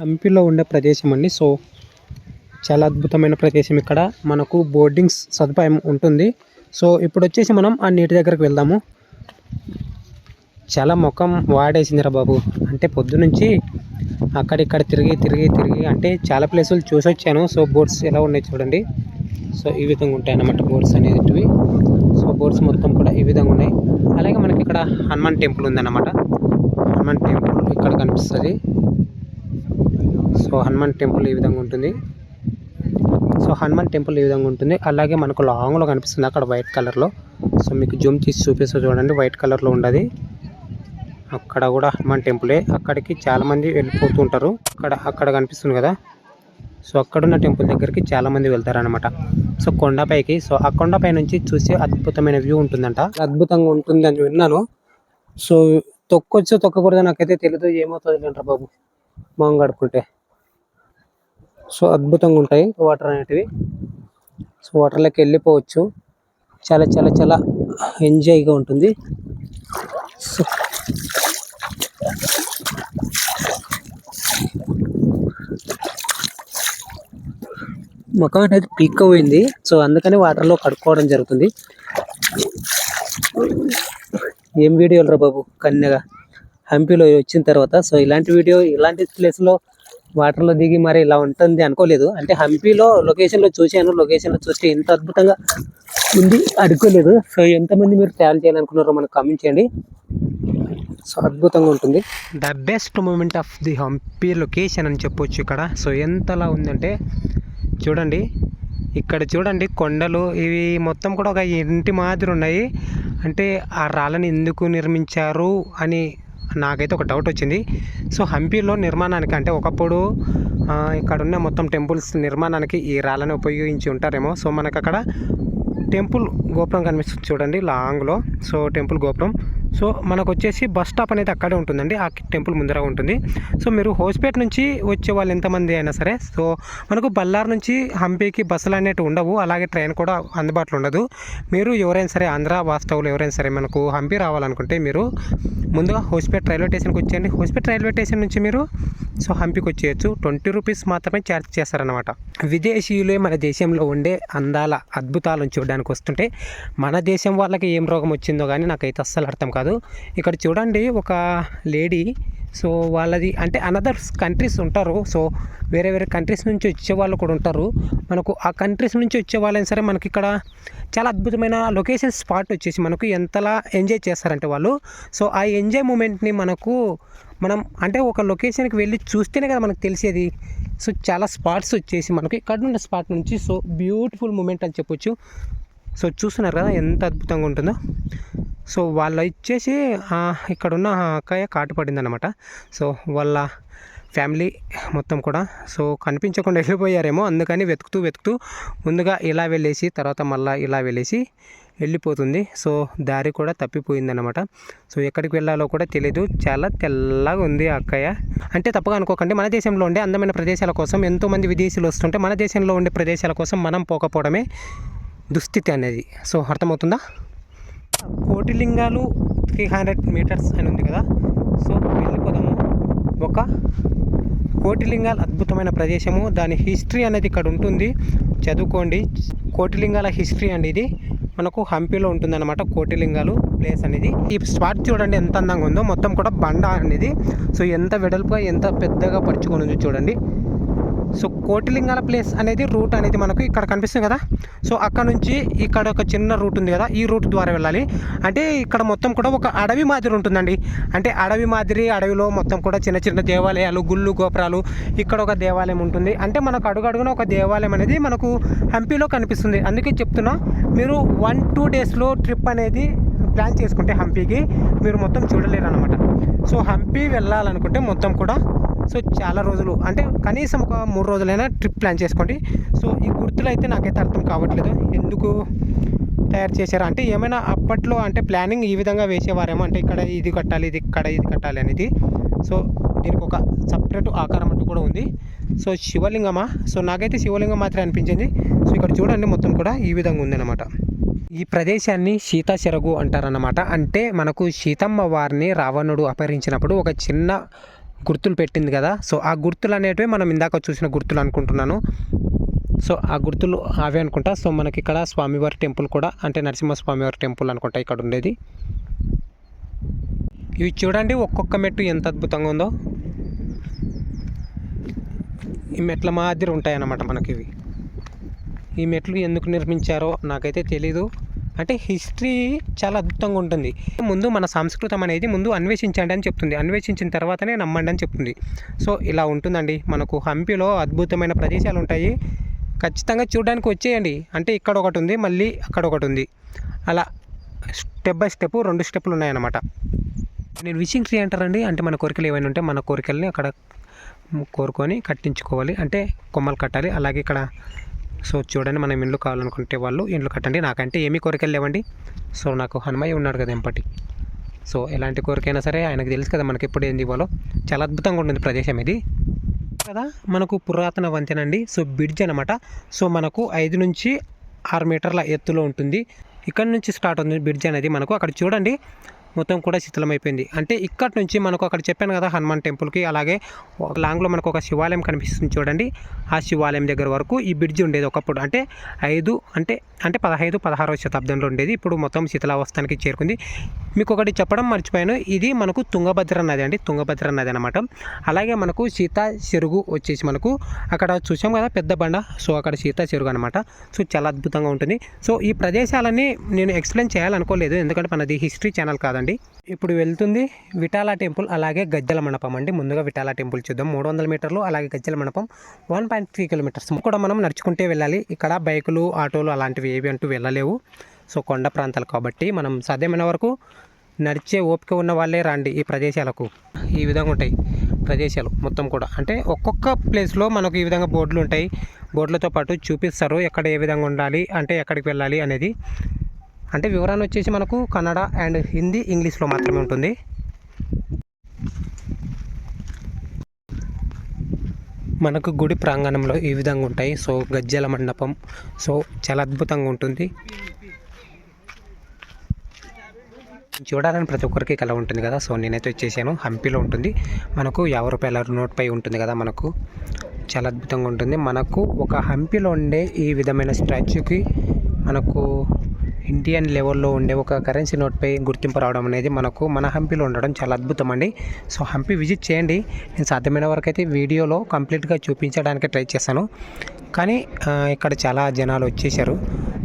హంపీలో ఉండే ప్రదేశం అండి. సో చాలా అద్భుతమైన ప్రదేశం ఇక్కడ. మనకు బోర్డింగ్స్ సదుపాయం ఉంటుంది. సో ఇప్పుడు వచ్చేసి మనం ఆ నీటి దగ్గరకు వెళ్దాము. చాలా ముఖం వాడేసిందిరా బాబు. అంటే పొద్దునుంచి అక్కడిక్కడ తిరిగి తిరిగి తిరిగి అంటే చాలా ప్లేసులు చూసి వచ్చాను సో బోట్స్ ఎలా ఉన్నాయి చూడండి. సో ఈ విధంగా ఉంటాయి అన్నమాట బోట్స్ అనేటివి. సో బోట్స్ మొత్తం కూడా ఈ విధంగా ఉన్నాయి. అలాగే మనకి ఇక్కడ హనుమాన్ టెంపుల్ ఉందన్నమాట. హనుమాన్ టెంపుల్ ఇక్కడ కనిపిస్తుంది. సో హనుమాన్ టెంపుల్ ఈ విధంగా ఉంటుంది. సో హనుమాన్ టెంపుల్ ఈ విధంగా ఉంటుంది. అలాగే మనకు లాంగ్లో కనిపిస్తుంది అక్కడ వైట్ కలర్లో సో మీకు జూమ్ తీసి చూపిస్తా చూడండి వైట్ కలర్లో ఉండదు. అక్కడ కూడా హనుమాన్ టెంపులే అక్కడికి చాలామంది వెళ్ళిపోతూ ఉంటారు. అక్కడ అక్కడ కనిపిస్తుంది కదా. సో అక్కడున్న టెంపుల్ దగ్గరికి చాలామంది వెళ్తారనమాట సో కొండపైకి సో ఆ కొండపై నుంచి చూసే అద్భుతమైన వ్యూ ఉంటుందంట. అద్భుతంగా ఉంటుంది అని విన్నాను. సో తొక్కొచ్చు తొక్కకూడదు నాకైతే తెలియదు ఏమవుతుంది అంటారు బాబు. మొహం కడుక్కుంటే. సో అద్భుతంగా ఉంటాయి వాటర్ అనేటివి. సో వాటర్లోకి వెళ్ళిపోవచ్చు. చాలా చాలా చాలా ఎంజాయ్గా ఉంటుంది. సో ముఖం అనేది పీక్ పోయింది. సో అందుకని వాటర్లో కడుక్కోవడం జరుగుతుంది. ఏం వీడియోలు రా బాబు? కన్యగా హంపీలో వచ్చిన తర్వాత. సో ఇలాంటి వీడియో ఇలాంటి ప్లేస్లో వాటర్లో దిగి మరి ఇలా ఉంటుంది అనుకోలేదు. అంటే హంపీలో లొకేషన్లో చూశాను. లొకేషన్లో చూస్తే ఎంత అద్భుతంగా ఉంది అనుకోలేదు. సో ఎంతమంది మీరు ట్రావెల్ చేయాలనుకున్నారో మనకు కామెంట్ చేయండి. సో అద్భుతంగా ఉంటుంది. The best moment of the Hampi location అని చెప్పొచ్చు ఇక్కడ. సో ఎంతలా ఉందంటే చూడండి. ఇక్కడ చూడండి కొండలు ఇవి మొత్తం కూడా ఒక ఇంటి మాదిరి ఉన్నాయి. అంటే ఆ రాళ్ళని ఎందుకు నిర్మించారు అని నాకైతే ఒక డౌట్ వచ్చింది. సో హంపీలో నిర్మాణానికి అంటే ఒకప్పుడు ఇక్కడ ఉన్న మొత్తం టెంపుల్స్ నిర్మాణానికి ఈ రాళ్ళని ఉపయోగించి ఉంటారేమో. సో మనకు అక్కడ టెంపుల్ గోపురం కనిపిస్తుంది చూడండి లాంగ్లో. సో టెంపుల్ గోపురం. సో మనకు వచ్చేసి బస్ స్టాప్ అనేది అక్కడే ఉంటుందండి. ఆ టెంపుల్ ముందర ఉంటుంది. సో మీరు హోస్పేట్ నుంచి వచ్చే వాళ్ళు ఎంతమంది అయినా సరే సో మనకు బళ్ళార్ నుంచి హంపీకి బస్సులు అనేవి ఉండవు. అలాగే ట్రైన్ కూడా అందుబాటులో ఉండదు. మీరు ఎవరైనా సరే ఆంధ్ర వాస్తవులు ఎవరైనా సరే మనకు హంపీ రావాలనుకుంటే మీరు ముందుగా హోస్పేట్ రైల్వే స్టేషన్కి వచ్చేయండి. హోస్పేట్ రైల్వే స్టేషన్ నుంచి మీరు సో హంపికి వచ్చేయచ్చు ట్వంటీ రూపీస్ మాత్రమే ఛార్జ్ చేస్తారనమాట విదేశీయులే మన దేశంలో ఉండే అందాల అద్భుతాలను చూడడానికి వస్తుంటే మన దేశం వాళ్ళకి ఏం రోగం వచ్చిందో కానీ నాకైతే అస్సలు అర్థం కాదు. ఇక్కడ చూడండి ఒక లేడీ సో వాళ్ళది అంటే అనదర్ కంట్రీస్ ఉంటారు. సో వేరే వేరే కంట్రీస్ నుంచి వచ్చే వాళ్ళు కూడా ఉంటారు. మనకు ఆ కంట్రీస్ నుంచి వచ్చే వాళ్ళైనా సరే మనకి ఇక్కడ చాలా అద్భుతమైన లొకేషన్ స్పాట్ వచ్చేసి మనకు ఎంతలా ఎంజాయ్ చేస్తారంటే వాళ్ళు. సో ఆ ఎంజాయ్ మూమెంట్ని మనకు మనం అంటే ఒక లొకేషన్కి వెళ్ళి చూస్తేనే కదా మనకు తెలిసేది. సో చాలా స్పాట్స్ వచ్చేసి మనకు ఇక్కడ ఉన్న స్పాట్ నుంచి సో బ్యూటిఫుల్ మూమెంట్ అని చెప్పొచ్చు. సో చూస్తున్నారు కదా ఎంత అద్భుతంగా ఉంటుందో. సో వాళ్ళ ఇచ్చేసి ఇక్కడున్న ఆ అక్కయ్య కాటు పడింది అనమాట సో వాళ్ళ ఫ్యామిలీ మొత్తం కూడా సో కనిపించకుండా వెళ్ళిపోయారేమో అందుకని వెతుకుతూ వెతుకుతూ ముందుగా ఇలా వెళ్ళేసి తర్వాత మళ్ళీ ఇలా వెళ్ళేసి వెళ్ళిపోతుంది. సో దారి కూడా తప్పిపోయిందన్నమాట. సో ఎక్కడికి వెళ్ళాలో కూడా తెలియదు చాలా తెల్లగా ఉంది ఆ అక్కయ్య. అంటే తప్పగా అనుకోకండి మన దేశంలో ఉండే అందమైన ప్రదేశాల కోసం ఎంతోమంది విదేశీయులు వస్తుంటే మన దేశంలో ఉండే ప్రదేశాల కోసం మనం పోకపోవడమే దుస్థితి అనేది. సో అర్థమవుతుందా? కోటిలింగాలు త్రీ హండ్రెడ్ మీటర్స్ అని ఉంది కదా. సో వెళ్ళిపోదాము ఒక కోటిలింగాల అద్భుతమైన ప్రదేశము. దాని హిస్టరీ అనేది ఇక్కడ ఉంటుంది. చదువుకోండి. కోటిలింగాల హిస్టరీ అండి ఇది. మనకు హంపీలో ఉంటుందన్నమాట కోటిలింగాలు ప్లేస్ అనేది. ఈ స్పాట్ చూడండి ఎంత అందంగా ఉందో. మొత్తం కూడా బండ అనేది. సో ఎంత వెడల్పుగా ఎంత పెద్దగా పరుచుకొని ఉంది చూడండి. కోటిలింగాల ప్లేస్ అనేది రూట్ అనేది మనకు ఇక్కడ కనిపిస్తుంది కదా. సో అక్కడ నుంచి ఇక్కడ ఒక చిన్న రూట్ ఉంది కదా ఈ రూట్ ద్వారా వెళ్ళాలి. అంటే ఇక్కడ మొత్తం కూడా ఒక అడవి మాదిరి ఉంటుందండి. అంటే అడవి మాదిరి అడవిలో మొత్తం కూడా చిన్న చిన్న దేవాలయాలు గుళ్ళు గోపురాలు ఇక్కడ ఒక దేవాలయం ఉంటుంది. అంటే మనకు అడుగడుగున ఒక దేవాలయం అనేది మనకు హంపీలో కనిపిస్తుంది. అందుకే చెప్తున్నా మీరు వన్ టూ డేస్లో ట్రిప్ అనేది ప్లాన్ చేసుకుంటే హంపీకి మీరు మొత్తం చూడలేరు అనమాట సో హంపీ వెళ్ళాలనుకుంటే మొత్తం కూడా సో చాలా రోజులు అంటే కనీసం ఒక మూడు రోజులైనా ట్రిప్ ప్లాన్ చేసుకోండి. సో ఈ గుర్తులు అయితే నాకైతే అర్థం కావట్లేదు. ఎందుకు తయారు చేశారు? అంటే ఏమైనా అప్పట్లో అంటే ప్లానింగ్ ఈ విధంగా వేసేవారేమో అంటే ఇక్కడ ఇది కట్టాలి ఇది ఇక్కడ ఇది కట్టాలి అనేది. సో దీనికి ఒక సపరేట్ ఆకారం అంటూ కూడా ఉంది. సో శివలింగమా? సో నాకైతే శివలింగం మాత్రమే అనిపించింది. సో ఇక్కడ చూడండి మొత్తం కూడా ఈ విధంగా ఉందన్నమాట. ఈ ప్రదేశాన్ని సీతా చెరగు అంటారన్నమాట. అంటే మనకు సీతమ్మ వారిని రావణుడు అపహరించినప్పుడు ఒక చిన్న గుర్తులు పెట్టింది కదా. సో ఆ గుర్తులు అనేటివి మనం ఇందాక చూసిన గుర్తులు అనుకుంటున్నాను. సో ఆ గుర్తులు అవే అనుకుంటా. సో మనకి ఇక్కడ స్వామివారి టెంపుల్ కూడా అంటే నరసింహ స్వామివారి టెంపుల్ అనుకుంటా ఇక్కడ ఉండేది. ఇవి చూడండి ఒక్కొక్క మెట్టు ఎంత అద్భుతంగా ఉందో. ఈ మెట్ల మాదిరి ఉంటాయన్నమాట మనకి ఇవి ఈ మెట్లు ఎందుకు నిర్మించారో నాకైతే తెలీదు. అంటే హిస్టరీ చాలా అద్భుతంగా ఉంటుంది. ముందు మన సంస్కృతం అనేది ముందు అన్వేషించండి అని చెప్తుంది. అన్వేషించిన తర్వాతనే నమ్మండి అని చెప్తుంది. సో ఇలా ఉంటుందండి. మనకు హంపిలో అద్భుతమైన ప్రదేశాలు ఉంటాయి. ఖచ్చితంగా చూడడానికి వచ్చేయండి. అంటే ఇక్కడ ఒకటి ఉంది మళ్ళీ అక్కడ ఒకటి ఉంది. అలా స్టెప్ బై స్టెప్ రెండు స్టెప్లు ఉన్నాయన్నమాట. నేను విషింగ్ ట్రీ అంటారండి. అంటే మన కోరికలు ఏమైనా ఉంటే మన కోరికల్ని అక్కడ కోరుకొని కట్టించుకోవాలి. అంటే కొమ్మలు కట్టాలి. అలాగే ఇక్కడ సో చూడండి మనం ఇండ్లు కావాలనుకుంటే వాళ్ళు ఇండ్లు కట్టండి. నాకంటే ఏమీ కోరికలు లేవండి. సో నాకు హనుమయ్య ఉన్నాడు కదా ఎంపటి. సో ఎలాంటి కోరికైనా సరే ఆయనకు తెలుసు కదా మనకి ఎప్పుడు ఏంది ఇవ్వాలో. చాలా అద్భుతంగా ఉంటుంది ప్రదేశం ఇది. కదా మనకు పురాతన వంతెన అండి సో బ్రిడ్జ్ అనమాట సో మనకు ఐదు నుంచి ఆరు మీటర్ల ఎత్తులో ఉంటుంది. ఇక్కడ నుంచి స్టార్ట్ అవుతుంది బ్రిడ్జ్ అనేది మనకు. అక్కడ చూడండి. మొత్తం కూడా శిథిలమైపోయింది. అంటే ఇక్కడి నుంచి మనకు అక్కడ చెప్పాను కదా హనుమాన్ టెంపుల్కి అలాగే ఒక లాంగ్లో మనకు ఒక శివాలయం కనిపిస్తుంది చూడండి. ఆ శివాలయం దగ్గర వరకు ఈ బ్రిడ్జ్ ఉండేది ఒకప్పుడు. అంటే ఐదు అంటే అంటే పదహైదు పదహారవ శతాబ్దంలో ఉండేది. ఇప్పుడు మొత్తం శిథిలావస్థానికి చేరుకుంది. మీకు ఒకటి చెప్పడం మర్చిపోయాను. ఇది మనకు తుంగభద్ర నది అండి. తుంగభద్ర నది అనమాట అలాగే మనకు సీతా చెరుగు వచ్చేసి మనకు అక్కడ చూసాం కదా పెద్ద బండ. సో అక్కడ సీతా చెరుగు అనమాట సో చాలా అద్భుతంగా ఉంటుంది. సో ఈ ప్రదేశాలన్నీ నేను ఎక్స్ప్లెయిన్ చేయాలనుకోలేదు. ఎందుకంటే మనది హిస్టరీ ఛానల్ కాదండి. ఇప్పుడు వెళ్తుంది విఠాల టెంపుల్ అలాగే గజ్జల మండపం అండి. ముందుగా విఠాల టెంపుల్ చూద్దాం. మూడు వందల మీటర్లు అలాగే గజ్జల మండపం వన్ పాయింట్ త్రీ కిలోమీటర్స్. కూడా మనం నడుచుకుంటే వెళ్ళాలి. ఇక్కడ బైకులు ఆటోలు అలాంటివి ఏవి అంటూ వెళ్ళలేవు. సో కొండ ప్రాంతాలు కాబట్టి మనం సాధ్యమైన వరకు నడిచే ఓపిక ఉన్న వాళ్ళే రండి ఈ ప్రదేశాలకు. ఈ విధంగా ఉంటాయి ప్రదేశాలు మొత్తం కూడా. అంటే ఒక్కొక్క ప్లేస్లో మనకు ఈ విధంగా బోర్డులు ఉంటాయి. బోర్డులతో పాటు చూపిస్తారు ఎక్కడ ఏ విధంగా ఉండాలి అంటే ఎక్కడికి వెళ్ళాలి అనేది. అంటే వివరణ వచ్చేసి మనకు కన్నడ అండ్ హిందీ ఇంగ్లీష్లో మాత్రమే ఉంటుంది. మనకు గుడి ప్రాంగణంలో ఈ విధంగా ఉంటాయి. సో గజ్జల మండపం. సో చాలా అద్భుతంగా ఉంటుంది. చూడాలని ప్రతి ఒక్కరికి కల ఉంటుంది కదా. సో నేనైతే వచ్చేసాను. హంపీలో ఉంటుంది. మనకు యాభై రూపాయల నోట్ పై ఉంటుంది కదా మనకు. చాలా అద్భుతంగా ఉంటుంది. మనకు ఒక హంపీలో ఉండే ఈ విధమైన స్టాచ్యూకి మనకు ఇండియన్ లెవెల్లో ఉండే ఒక కరెన్సీ నోట్పై గుర్తింపు రావడం అనేది మనకు మన హంపీలో ఉండడం చాలా అద్భుతం అండి. సో హంపి విజిట్ చేయండి. నేను సాధ్యమైన వరకు అయితే వీడియోలో కంప్లీట్గా చూపించడానికి ట్రై చేశాను. కానీ ఇక్కడ చాలా జనాలు వచ్చేసారు.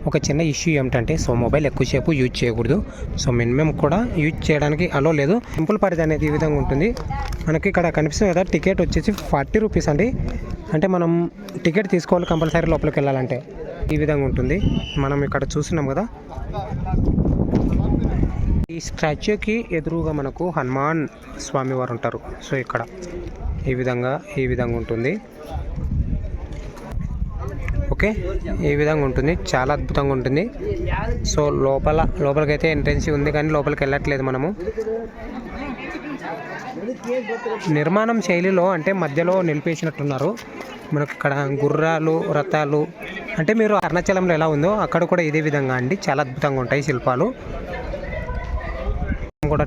ఒక చిన్న ఇష్యూ ఏమిటంటే సో మొబైల్ ఎక్కువసేపు యూజ్ చేయకూడదు. సో మినిమం కూడా యూజ్ చేయడానికి అలో లేదు. సింపుల్ పరిధి అనేది ఈ విధంగా ఉంటుంది. మనకి ఇక్కడ కనిపిస్తుంది కదా టికెట్ వచ్చేసి ఫార్టీ రూపీస్ అండి. అంటే మనం టికెట్ తీసుకోవాలి కంపల్సరీ లోపలికి వెళ్ళాలంటే. ఈ విధంగా ఉంటుంది. మనం ఇక్కడ చూస్తున్నాం కదా. ఈ స్టాచ్యూకి ఎదురుగా మనకు హనుమాన్ స్వామి వారు ఉంటారు. సో ఇక్కడ ఈ విధంగా ఈ విధంగా ఉంటుంది. ఓకే? ఈ విధంగా ఉంటుంది. చాలా అద్భుతంగా ఉంటుంది. సో లోపల లోపలికైతే ఎంట్రెన్స్ ఉంది కానీ లోపలికి వెళ్ళట్లేదు మనము. నిర్మాణం శైలిలో అంటే మధ్యలో నిలిపేసినట్టున్నారు. మనకు ఇక్కడ గుర్రాలు రథాలు అంటే మీరు అరుణాచలంలో ఎలా ఉందో అక్కడ కూడా ఇదే విధంగా అండి. చాలా అద్భుతంగా ఉంటాయి శిల్పాలు.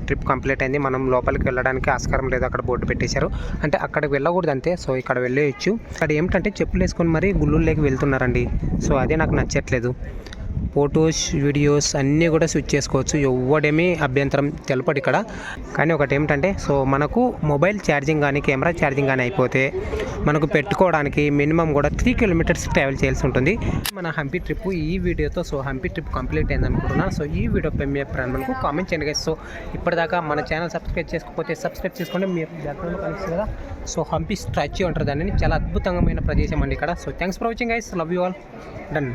ట్రిప్ కంప్లీట్ అయింది. మనం లోపలికి వెళ్ళడానికి ఆస్కారం లేదు. అక్కడ బోర్డు పెట్టేశారు. అంటే అక్కడికి వెళ్ళకూడదు అంతే సో ఇక్కడ వెళ్ళేయచ్చు అక్కడ ఏమిటంటే చెప్పులు వేసుకొని మరీ గుళ్ళుల్లోకి వెళ్తున్నారండి. సో అదే నాకు నచ్చట్లేదు. ఫొటోస్ వీడియోస్ అన్నీ కూడా స్విచ్ చేసుకోవచ్చు. ఎవడేమీ అభ్యంతరం తెలపడు ఇక్కడ. కానీ ఒకటి ఏమిటంటే సో మనకు మొబైల్ ఛార్జింగ్ కానీ కెమెరా ఛార్జింగ్ కానీ అయిపోతే మనకు పెట్టుకోవడానికి మినిమం కూడా త్రీ కిలోమీటర్స్ ట్రావెల్ చేయాల్సి ఉంటుంది. మన హంపి ట్రిప్ ఈ వీడియోతో సో హంపి ట్రిప్ కంప్లీట్ అయింది అనుకుంటున్నాను సో ఈ వీడియోపై మీ అభిప్రాయం మనకు కామెంట్ చేయండి guys. సో ఇప్పటిదాకా మన ఛానల్ సబ్స్క్రైబ్ చేసుకోకపోతే సబ్స్క్రైబ్ చేసుకోండి. మీరు బ్యాక్గ్రౌండ్ కనిపిస్తుంది కదా. సో హంపి స్టాచ్యూ ఉంటుంది దానిని. చాలా అద్భుతమైన ప్రదేశం అండి ఇక్కడ. So thanks for watching guys love you all done